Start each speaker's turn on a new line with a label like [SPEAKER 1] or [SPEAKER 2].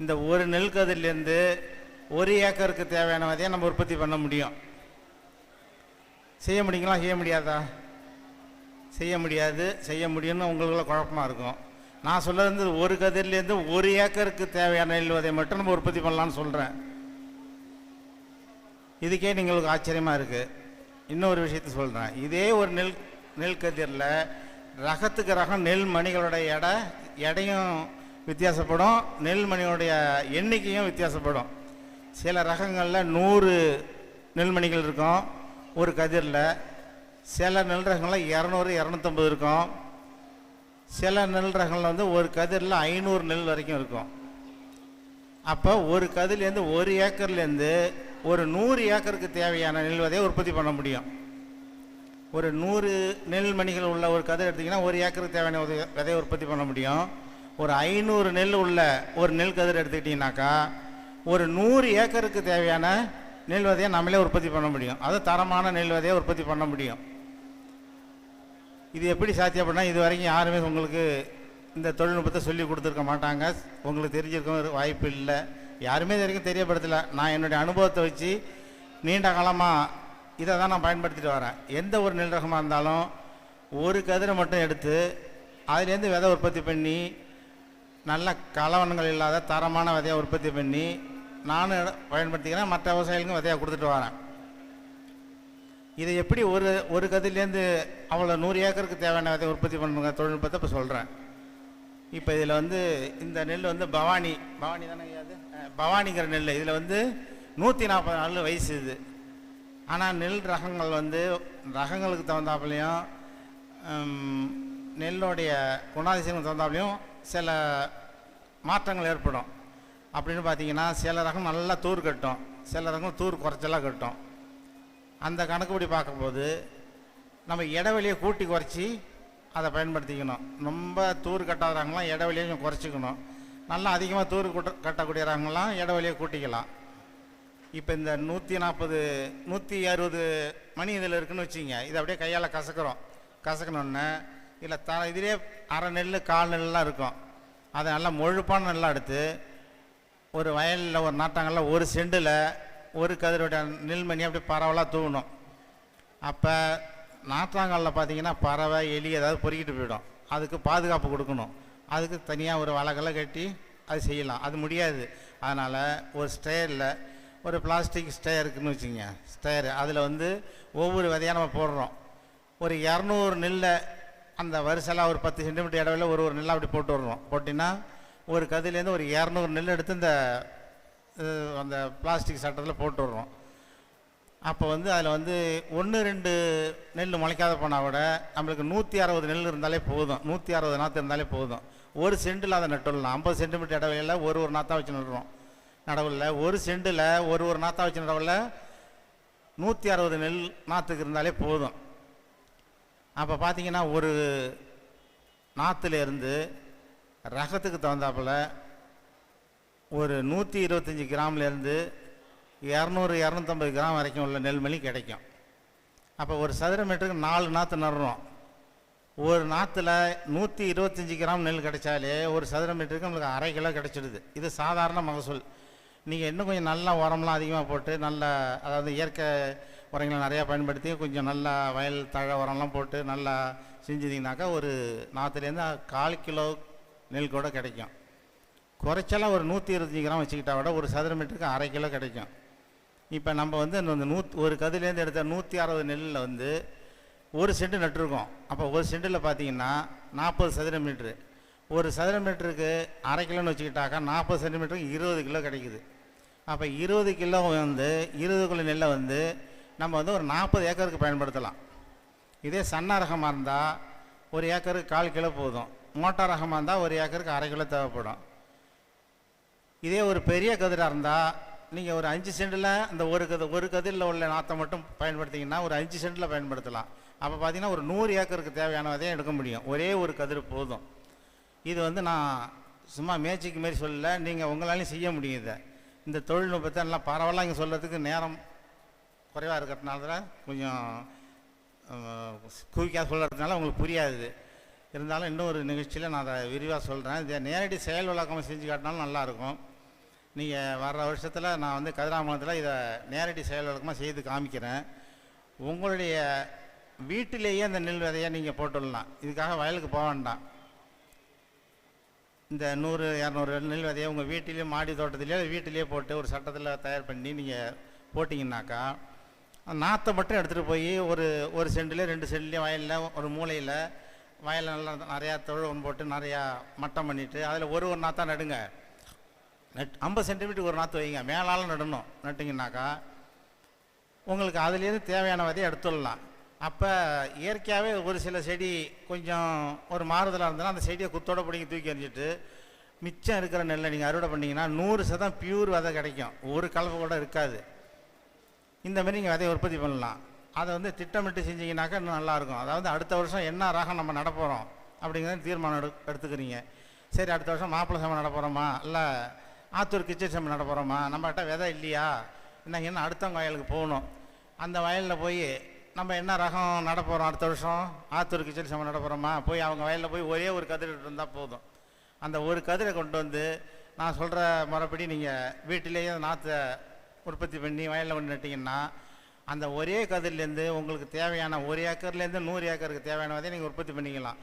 [SPEAKER 1] இந்த ஒரு நெல் கதிர்லேருந்து ஒரு ஏக்கருக்கு தேவையான விதையை நம்ம உற்பத்தி பண்ண முடியும். செய்ய முடியுங்களா? செய்ய முடியாதா? செய்ய முடியாது. செய்ய முடியும்னு உங்களுக்குள்ள குழப்பமாக இருக்கும். நான் சொல்கிறது வந்து ஒரு கதிர்லேருந்து ஒரு ஏக்கருக்கு தேவையான நெல் விதையை மட்டும் நம்ம உற்பத்தி பண்ணலாம்னு சொல்கிறேன் இதுக்கே நீங்களுக்கு ஆச்சரியமாக இருக்குது இன்னொரு விஷயத்த சொல்கிறேன் இதே ஒரு நெல் நெல் கதிரில் ரகத்துக்கு ரகம் நெல் மணிகளோட எடை எடையும் வித்தியாசப்படும். நெல்மணியோடைய எண்ணிக்கையும் வித்தியாசப்படும். சில ரகங்களில் நூறு நெல்மணிகள் இருக்கும். ஒரு கதிரில். சில நெல் ரகங்களில் இரநூறு இரநூத்தம்பது இருக்கும். சில நெல் ரகங்களில் வந்து ஒரு கதிரில் ஐநூறு நெல் வரைக்கும் இருக்கும். அப்போ ஒரு கதிர்லேருந்து ஒரு ஏக்கர்லேருந்து ஒரு நூறு ஏக்கருக்கு தேவையான நெல் விதையை உற்பத்தி பண்ண முடியும். ஒரு நூறு நெல் மணிகள் உள்ள ஒரு கதிர் எடுத்திங்கன்னா ஒரு ஏக்கருக்கு தேவையான விதையை உற்பத்தி பண்ண முடியும். ஒரு ஐநூறு நெல் உள்ள ஒரு நெல் கதிர் எடுத்துக்கிட்டிங்கனாக்கா ஒரு நூறு ஏக்கருக்கு தேவையான நெல் விதையை நம்மளே உற்பத்தி பண்ண முடியும். அது தரமான நெல் விதையை உற்பத்தி பண்ண முடியும். இது எப்படி சாத்தியப்படனா இது வரைக்கும் யாருமே உங்களுக்கு இந்த தொழில்நுட்பத்தை சொல்லி கொடுத்துருக்க மாட்டாங்க. உங்களுக்கு தெரிஞ்சிருக்க வாய்ப்பு இல்லை. யாருமே இது வரைக்கும் தெரியப்படுத்தலை. நான் என்னுடைய அனுபவத்தை வச்சு நீண்ட காலமாக இதை தான் நான் பயன்படுத்திட்டு வரேன். எந்த ஒரு நெல் ரகமாக இருந்தாலும் ஒரு கதிரை மட்டும் எடுத்து அதுலேருந்து விதை உற்பத்தி பண்ணி நல்ல கலவனங்கள் இல்லாத தரமான விதையை உற்பத்தி பண்ணி நானும் பயன்படுத்திக்கிறேன். மற்ற விவசாயிகளுக்கும் விதையாக கொடுத்துட்டு வரேன். இதை எப்படி ஒரு ஒரு கதிலேருந்து அவ்வளோ நூறு ஏக்கருக்கு தேவையான விதை உற்பத்தி பண்ணுங்க தொழில்நுட்பத்தை இப்போ சொல்கிறேன் இப்போ இதில் வந்து இந்த நெல் வந்து பவானி பவானி தானே அது பவானிங்கிற நெல். இதில் வந்து நூற்றி நாற்பது நாள் வயசு இது. ஆனால் நெல் ரகங்கள் வந்து ரகங்களுக்கு தகுந்தாப்புலையும் நெல்லுடைய குணாதிசயங்களுக்கு தகுந்தாப்புலையும் சில மாற்றங்கள் ஏற்படும். அப்படின்னு பார்த்தீங்கன்னா சில ரகம் நல்லா தூர் கட்டும். சில ரகம் தூர் குறைச்சலாக கட்டும். அந்த கணக்குப்படி பார்க்கும்போது நம்ம இடைவெளியை கூட்டி குறைச்சி அதை பயன்படுத்திக்கணும். ரொம்ப தூர் கட்டாதவங்களாம் இடைவெளியை கொஞ்சம் குறைச்சிக்கணும். நல்லா அதிகமாக தூர் கூட்ட கட்டக்கூடியவங்களாம் இடைவெளியை கூட்டிக்கலாம். இப்போ இந்த நூற்றி நாற்பது நூற்றி அறுபது மணி இதில் இருக்குன்னு வச்சுங்க இதை அப்படியே கையால் கசக்கிறோம். கசக்கணுன்னு இல்லை த இதிலே அரை நெல் கால் நெல்லாம் இருக்கும். அதை நல்லா முழுப்பான நெல்லாக எடுத்து ஒரு வயலில் ஒரு நாட்டாங்கல்ல ஒரு செண்டில் ஒரு கதிரோட நெல்மணி அப்படி பரவலாக தூவணும். அப்போ நாற்றாங்கல்ல பார்த்தீங்கன்னா பறவை எலி ஏதாவது பொறுக்கிட்டு போயிடும். அதுக்கு பாதுகாப்பு கொடுக்கணும். அதுக்கு தனியாக ஒரு வலைகளை கட்டி அது செய்யலாம். அது முடியாது. அதனால் ஒரு ஸ்டேயரில் ஒரு பிளாஸ்டிக் ஸ்டேயர் இருக்குன்னு வச்சுங்க ஸ்டேயர் அதில் வந்து ஒவ்வொரு விதையாக நம்ம போடுறோம். ஒரு இரநூறு நெல்லை அந்த வரிசையெல்லாம் ஒரு பத்து சென்டிமீட்டர் இடவில ஒரு ஒரு நெல் அப்படி போட்டு வருவோம் போட்டிங்கன்னா ஒரு கதிலேருந்து ஒரு இரநூறு நெல் எடுத்து இந்த அந்த பிளாஸ்டிக் சட்டத்தில் போட்டு விடுறோம். அப்போ வந்து அதில் வந்து ஒன்று ரெண்டு நெல் முளைக்காத போனால் விட நம்மளுக்கு நூற்றி அறுபது நெல் இருந்தாலே போதும். நூற்றி அறுபது நாற்று இருந்தாலே போதும். ஒரு சென்டில் அதை நட்டுடலாம். ஐம்பது சென்டிமீட்டர் இடைவெளியில் ஒரு ஒரு நாற்றா வச்சு நடுறோம். நடவில் ஒரு சென்டில் ஒரு ஒரு நாற்றா வச்சு நடவில் நூற்றி அறுபது நெல் நாற்றுக்கு இருந்தாலே போதும். அப்போ பார்த்தீங்கன்னா ஒரு நாற்றுல இருந்து ரகத்துக்கு தகுந்தாப்புல ஒரு நூற்றி இருபத்தஞ்சி கிராம்லேருந்து இரநூறு இரநூத்தம்பது கிராம் வரைக்கும் உள்ள நெல்மணி கிடைக்கும். அப்போ ஒரு சதுர மீட்டருக்கு நாலு நாற்று நடுறோம். ஒரு நாற்றுல நூற்றி இருபத்தஞ்சி கிராம் நெல் கிடைச்சாலே ஒரு சதுர மீட்டருக்கு நம்மளுக்கு அரை கிலோ கிடைச்சிடுது. இது சாதாரண மகசூல். நீங்கள் இன்னும் கொஞ்சம் நல்லா உரம்லாம் அதிகமாக போட்டு நல்ல அதாவது இயற்கை உரங்களை நிறையா பயன்படுத்தி கொஞ்சம் நல்லா வயல் தழை உரம்லாம் போட்டு நல்லா செஞ்சுதிங்கனாக்கா ஒரு நாற்றுலேருந்து கால் கிலோ நெல் கூட கிடைக்கும். குறைச்சலாம் ஒரு நூற்றி இருபத்தஞ்சி கிராம் வச்சுக்கிட்டா விட ஒரு சதுர மீட்டருக்கு அரை கிலோ கிடைக்கும். இப்போ நம்ம வந்து இந்த நூத் ஒரு கதிலேருந்து எடுத்த நூற்றி அறுபது நெல்லில் வந்து ஒரு சென்ட் நட்டுருக்கோம். அப்போ ஒரு சென்ட்டில் பார்த்தீங்கன்னா நாற்பது சதுர மீட்ரு. ஒரு சதுர மீட்டருக்கு அரை கிலோன்னு வச்சுக்கிட்டாக்கா நாற்பது சென்டிமீட்டருக்கு இருபது கிலோ கிடைக்குது. அப்போ இருபது கிலோ வந்து இருபது கிலோ நெல்லை வந்து நம்ம வந்து ஒரு நாற்பது ஏக்கருக்கு பயன்படுத்தலாம். இதே சன்ன ரகமாக இருந்தால் ஒரு ஏக்கருக்கு கால் கிலோ போதும். மோட்டார் ரகமாக இருந்தால் ஒரு ஏக்கருக்கு அரை கிலோ தேவைப்படும். இதே ஒரு பெரிய கதிராக இருந்தால் நீங்கள் ஒரு அஞ்சு சென்டில் அந்த ஒரு கது ஒரு கதிரில் உள்ள நாற்றை மட்டும் பயன்படுத்திங்கன்னா ஒரு அஞ்சு சென்டில் பயன்படுத்தலாம். அப்போ பார்த்தீங்கன்னா ஒரு நூறு ஏக்கருக்கு தேவையானதையும் எடுக்க முடியும். ஒரே ஒரு கதிர் போதும். இது வந்து நான் சும்மா மேய்ச்சிக்கு மாரி சொல்லல. நீங்கள் உங்களாலையும் செய்ய முடியும் இதை. இந்த தொழில்நுட்பத்தை நல்லா பரவாயில்ல இங்கே சொல்கிறதுக்கு நேரம் குறைவாக இருக்கிறதுனால தான் கொஞ்சம் குவிக்காக சொல்கிறதுனால உங்களுக்கு புரியாது. இருந்தாலும் இன்னொரு நிகழ்ச்சியில் நான் அதை விரிவாக சொல்கிறேன் இதை நேரடி செயல் விளக்கம் செஞ்சு காட்டினாலும் நல்லாயிருக்கும் நீங்கள் வர்ற வருஷத்தில் நான் வந்து கதிராமலத்தில் இதை நேரடி செயல் விளக்கமாக செய்து காமிக்கிறேன். உங்களுடைய வீட்டிலேயே அந்த நெல் விதையை நீங்கள் போட்டுடலாம். இதுக்காக வயலுக்கு போக வேண்டாம். இந்த நூறு இரநூறு நெல் விதையை உங்கள் வீட்டிலேயே மாடி தோட்டத்திலேயே வீட்டிலேயே போட்டு ஒரு சட்டத்தில் தயார் பண்ணி நீங்கள் போட்டிங்கனாக்கா நாற்றை மட்டும் எடுத்துகிட்டு போய் ஒரு ஒரு செண்டில் ரெண்டு செண்டிலையும் வயலில் ஒரு மூலையில் வயலில் நல்லா நிறையா தொழுவம் போட்டு நிறையா மட்டம் பண்ணிவிட்டு அதில் ஒரு ஒரு நாற்றா நடுங்க. நட் ஐம்பது சென்டிமீட்டருக்கு ஒரு நாற்று வைங்க மேலால் நடணும் நட்டிங்கனாக்கா உங்களுக்கு அதுலேருந்து தேவையான விதையை எடுத்துடலாம் அப்போ இயற்கையாகவே ஒரு சில செடி கொஞ்சம் ஒரு மாறுதலாக இருந்ததுன்னா அந்த செடியை குத்தோட பிடிங்கி தூக்கி எறிஞ்சிட்டு மிச்சம் இருக்கிற நெல்லை நீங்கள் அறுவடை பண்ணிங்கன்னா நூறு சதம் பியூர் விதை கிடைக்கும். ஒரு கலப்பு கூட இருக்காது. இந்த மாதிரி நீங்கள் விதையை உற்பத்தி பண்ணலாம். அதை வந்து திட்டமிட்டு செஞ்சீங்கன்னாக்கா இன்னும் நல்லாயிருக்கும். அதாவது அடுத்த வருஷம் என்ன ரகம் நம்ம நடப்போகிறோம் அப்படிங்கிறத தீர்மானம் எடு எடுத்துக்கிறீங்க. சரி அடுத்த வருஷம் மாப்பிள்ளை சம்பளம் நடப்போகிறோமா இல்லை ஆத்தூர் கிச்சடி சம்பளம் நடப்போகிறோமா நம்மகிட்ட விதை இல்லையா? என்ன என்ன அடுத்தவங்க வயலுக்கு போகணும். அந்த வயலில் போய் நம்ம என்ன ரகம் நடப்போகிறோம் அடுத்த வருஷம்? ஆத்தூர் கிச்சடி சம்பளம் நடப்போகிறோமா போய் அவங்க வயலில் போய் ஒரே ஒரு கதிர் இருந்தால் போதும். அந்த ஒரு கதிரை கொண்டு வந்து நான் சொல்கிற முறைப்படி நீங்கள் வீட்டிலேயே நாற்றை உற்பத்தி பண்ணி வயலில் கொண்டு நட்டிங்கன்னா அந்த ஒரே கதிர்லேருந்து உங்களுக்கு தேவையான ஒரு ஏக்கர்லேருந்து நூறு ஏக்கருக்கு தேவையான விதையை நீங்கள் உற்பத்தி பண்ணிக்கலாம்.